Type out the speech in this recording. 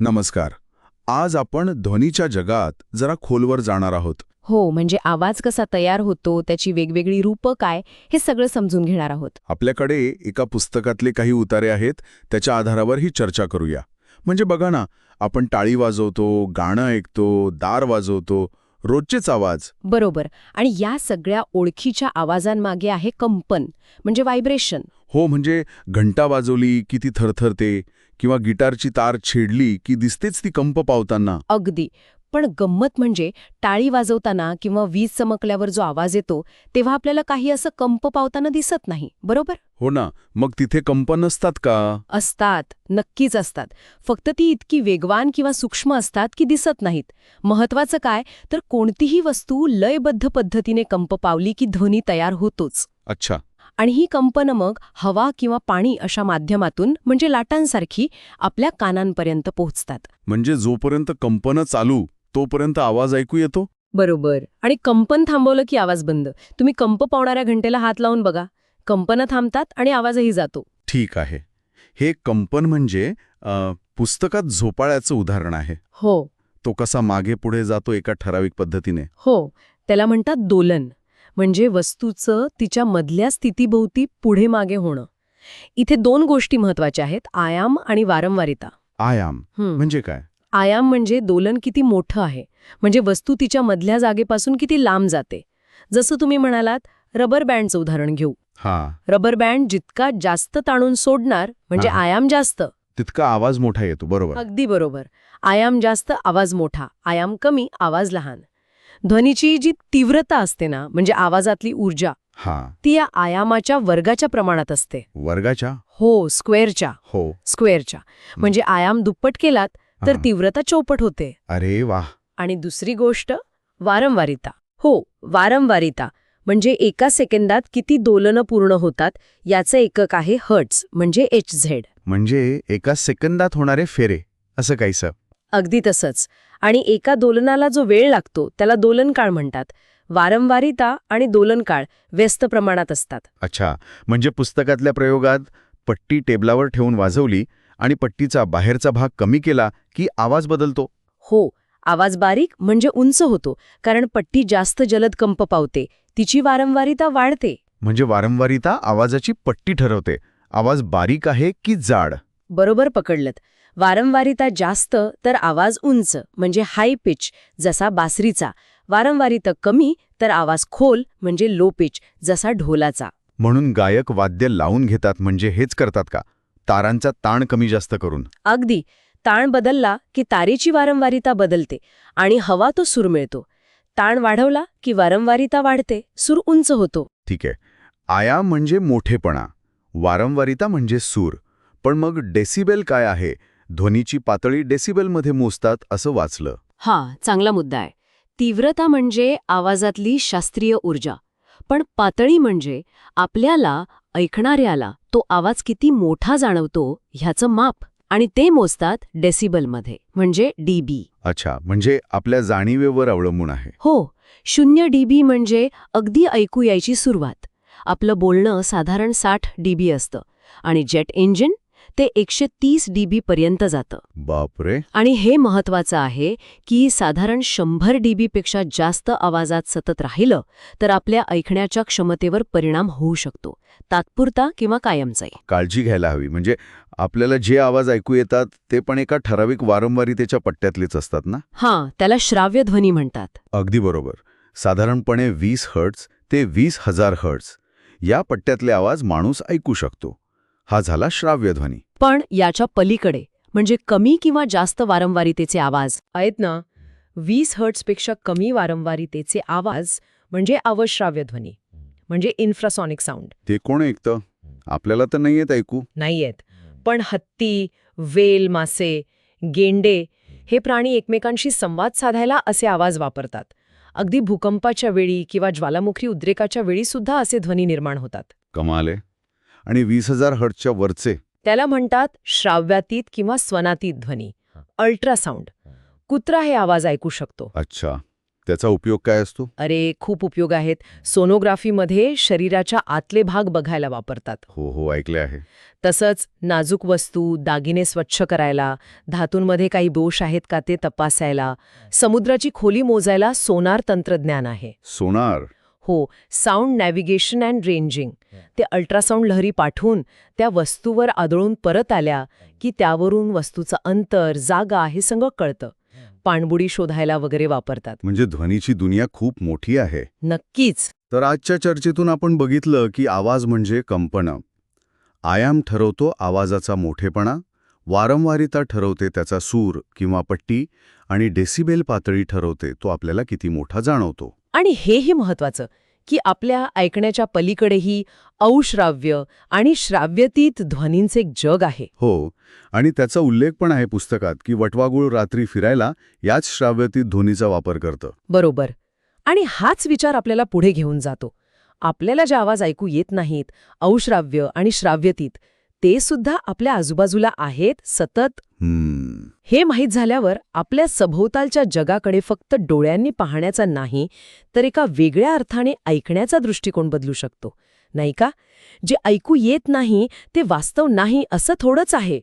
नमस्कार. आज आपण ध्वनीच्या जगात जरा खोलवर जाणार आहोत. हो म्हणजे आवाज कसा तयार होतो त्याची वेगवेगळी रूपं काय हे सगळं समजून घेणार आहोत. आपल्याकडे एका पुस्तकातले काही उतारे आहेत त्याच्या आधारावर ही चर्चा करूया. म्हणजे बघा ना आपण टाळी वाजवतो गाणं ऐकतो दार वाजवतो रोजचेच आवाज. बरोबर. आणि या सगळ्या ओळखीच्या आवाजांमागे आहे कंपन म्हणजे व्हायब्रेशन. हो म्हणजे घंटा वाजवली की ती थरथरते किंवा गिटारची तार छेडली की दिसतेच ती कंप पावताना? अगदी. पण गंमत म्हणजे टाळी वाजवताना किंवा वीज चमकल्यावर जो आवाज येतो तेव्हा आपल्याला काही असं कंप पावताना दिसत नाही बरोबर? हो ना. मग तिथे कंप नसतात का? असतात. नक्कीच असतात. फक्त ती इतकी वेगवान किंवा सूक्ष्म असतात की दिसत नाहीत. महत्वाचं काय? तर कोणतीही वस्तू लयबद्ध पद्धतीने कंप पावली की ध्वनी तयार होतोच. अच्छा. आणि ही कंपनं मग हवा किंवा पाणी अशा माध्यमातून म्हणजे लाटांसारखी आपल्या कानांपर्यंत पोहोचतात. म्हणजे जोपर्यंत कंपनं चालू तोपर्यंत आवाज ऐकू येतो? बरोबर. आणि कंपन थांबवलं की आवाज बंद. तुम्ही कंप पावणाऱ्या घंटेला हात लावून बघा. कंपनं थांबतात आणि आवाजही जातो. ठीक आहे. हे कंपन म्हणजे पुस्तकात झोपाळ्याचं उदाहरण आहे. हो. तो कसा मागे पुढे जातो एका ठराविक पद्धतीने? हो. त्याला म्हणतात दोलन. म्हणजे वस्तूचं तिच्या मधल्या स्थितीभोवती पुढे मागे होणं. इथे दोन गोष्टी महत्त्वाच्या आहेत आयाम आणि वारंवारिता. आयाम. म्हणजे काय? आयाम म्हणजे दोलन किती मोठं आहे म्हणजे वस्तू तिच्या मधल्या जागेपासून किती लांब जाते. जसं तुम्ही म्हणालात रबर बँडचं उदाहरण घेऊ. हा. रबर बँड जितका जास्त ताणून सोडणार म्हणजे. आयाम जास्त. तितका आवाज मोठा येतो बरोबर. अगदी बरोबर. आयाम जास्त आवाज मोठा. आयाम कमी आवाज लहान. ध्वनीची जी तीव्रता असते ना म्हणजे आवाजातली ऊर्जा हा. ती या आयामाच्या वर्गाच्या प्रमाणात असते. वर्गाच्या? हो स्क्वेअरच्या. हो. स्क्वेअरच्या. म्हणजे आयाम दुप्पट केलात तर. तीव्रता चौपट होते. अरे वाह आणि दुसरी गोष्ट वारंवारिता. हो वारंवारिता. म्हणजे एका सेकंदात किती दोलनं पूर्ण होतात याचं एकक आहे हर्ट्स म्हणजे एच झेड म्हणजे एका सेकंदात होणारे फेरे असं काहीसं. अगदी तसंच. आणि एका दोलनाला जो वेळ लागतो त्याला दोलनकाळ म्हणतात. वारंवारिता आणि दोलनकाळ व्यस्त प्रमाणात असतात. अच्छा. म्हणजे पुस्तकातल्या प्रयोगात पट्टी टेबलावर ठेवून वाजवली आणि पट्टीचा बाहेरचा भाग कमी केला की आवाज बदलतो? हो. आवाज बारीक म्हणजे उंच होतो कारण पट्टी जास्त जलद कंप पावते. तिची वारंवारिता वाढते. म्हणजे वारंवारिता आवाजाची पट्टी ठरवते. आवाज बारीक आहे की जाड? बरोबर पकडलत. वारंवारिता जास्त तर आवाज उंच म्हणजे हाय पिच जसा बासरीचा. वारंवारिता कमी तर आवाज खोल म्हणजे लो पिच जसा ढोलाचा. म्हणून गायक वाद्य लावून घेतात म्हणजे हेच करतात का? तारांचा ताण कमी जास्त करून. अगदी. ताण बदलला की तारेची वारंवारिता बदलते आणि हवा तो सूर मिळतो. ताण वाढवला की वारंवारिता वाढते सूर उंच होतो. ठीक आहे. आयाम म्हणजे मोठेपणा. वारंवारिता म्हणजे सूर. पण मग डेसिबेल काय आहे? ध्वनीची पातळी डेसिबेलमध्ये मोजतात असं वाचलं. हा चांगला मुद्दा आहे. तीव्रता म्हणजे आवाजातली शास्त्रीय ऊर्जा. पण पातळी म्हणजे आपल्याला ऐकणाऱ्याला तो आवाज किती मोठा जाणवतो ह्याचं माप. आणि ते मोजतात डेसिबलमध्ये म्हणजे डीबी. अच्छा म्हणजे आपल्या जाणीवेवर अवलंबून आहे. हो शून्य डीबी म्हणजे अगदी ऐकू यायची सुरुवात. आपलं बोलणं साधारण साठ डीबी असतं. आणि जेट इंजिन ते एकशे तीस डीबी पर्यंत जातं. बापरे. आणि हे महत्वाचं आहे की साधारण शंभर डीबीपेक्षा जास्त आवाजात सतत राहिलं तर आपल्या ऐकण्याच्या क्षमतेवर परिणाम होऊ शकतो. तात्पुरता किंवा कायमचाही काळजी घ्यायला हवी. म्हणजे आपल्याला जे आवाज ऐकू येतात ते पण एका ठराविक वारंवारितेच्या पट्ट्यातलेच असतात ना? हां त्याला श्राव्य ध्वनी म्हणतात. अगदी बरोबर. साधारणपणे वीस हर्ट्स ते वीस हजार हर्ट्स या पट्ट्यातले आवाज माणूस ऐकू शकतो. हा झाला श्राव्य ध्वनी पण याच्या पलीकडे म्हणजे कमी किंवा जास्त वारंवारितेचे आवाज. आहेत ना? वीस हर्ट्सपेक्षा कमी वारंवारितेचे आवाज म्हणजे अवश्राव्य ध्वनी म्हणजे इन्फ्रासॉनिक साऊंड ते कोण ऐकतं? आपल्याला तर नाही येत ऐकू. नाही आहेत पण हत्ती वेल मासे गेंडे हे प्राणी एकमेकांशी संवाद साधायला असे आवाज वापरतात. अगदी भूकंपाच्या वेळी किंवा ज्वालामुखी उद्रेकाच्या वेळी सुद्धा असे ध्वनी निर्माण होतात. कमाले आणि वीस हजार हर्ट्सच्या वरचे त्याला म्हणतात श्राव्यातीत किंवा स्वनातीत ध्वनी अल्ट्रासाऊंड. कुत्रा हे आवाज ऐकू शकतो. अच्छा. त्याचा उपयोग काय असतो? अरे खूप उपयोग आहेत. सोनोग्राफीमध्ये शरीराच्या आतले भाग बघायला वापरतात. हो हो ऐकले आहे. तसंच नाजूक वस्तू दागिने स्वच्छ करायला धातूंमध्ये काही दोष आहेत का ते तपासायला समुद्राची खोली मोजायला सोनार तंत्रज्ञान आहे. सोनार? हो साऊंड नॅव्हिगेशन अँड रेंजिंग ते अल्ट्रासाऊंड लहरी पाठवून त्या वस्तूवर आदळून परत आल्या की त्यावरून वस्तूचं अंतर जागा हे सगळं कळतं. पाणबुडी शोधायला वगैरे वापरतात. म्हणजे ध्वनीची दुनिया खूप मोठी आहे. नक्कीच. तर आजच्या चर्चेतून आपण बघितलं की आवाज म्हणजे कंपनं. आयाम ठरवतो आवाजाचा मोठेपणा वारंवारिता ठरवते त्याचा सूर किंवा पट्टी आणि डेसिबेल पातळी ठरवते तो आपल्याला किती मोठा जाणवतो. आणि हेही महत्वाचं की आपल्या ऐकण्याच्या पलीकडेही अश्राव्य आणि श्राव्यतीत ध्वनींचे एक जग आहे. हो आणि त्याचा उल्लेख पण आहे पुस्तकात की वटवागुळ रात्री फिरायला याच श्राव्यतीत ध्वनीचा वापर करतं. बरोबर. आणि हाच विचार आपल्याला पुढे घेऊन जातो. आपल्याला जे आवाज ऐकू येत नाहीत अश्राव्य आणि श्राव्यतीत ते सुद्धा आपल्या आजूबाजूला आहेत सतत? हम्म. हे माहीत झाल्यावर आपल्या सभोवतालच्या जगाकडे फक्त डोळ्यांनी पाहण्याचा नाही तर एका वेगळ्या अर्थाने ऐकण्याचा दृष्टिकोन बदलू शकतो. नाही का? जे ऐकू येत नाही ते वास्तव नाही असं थोडंच आहे.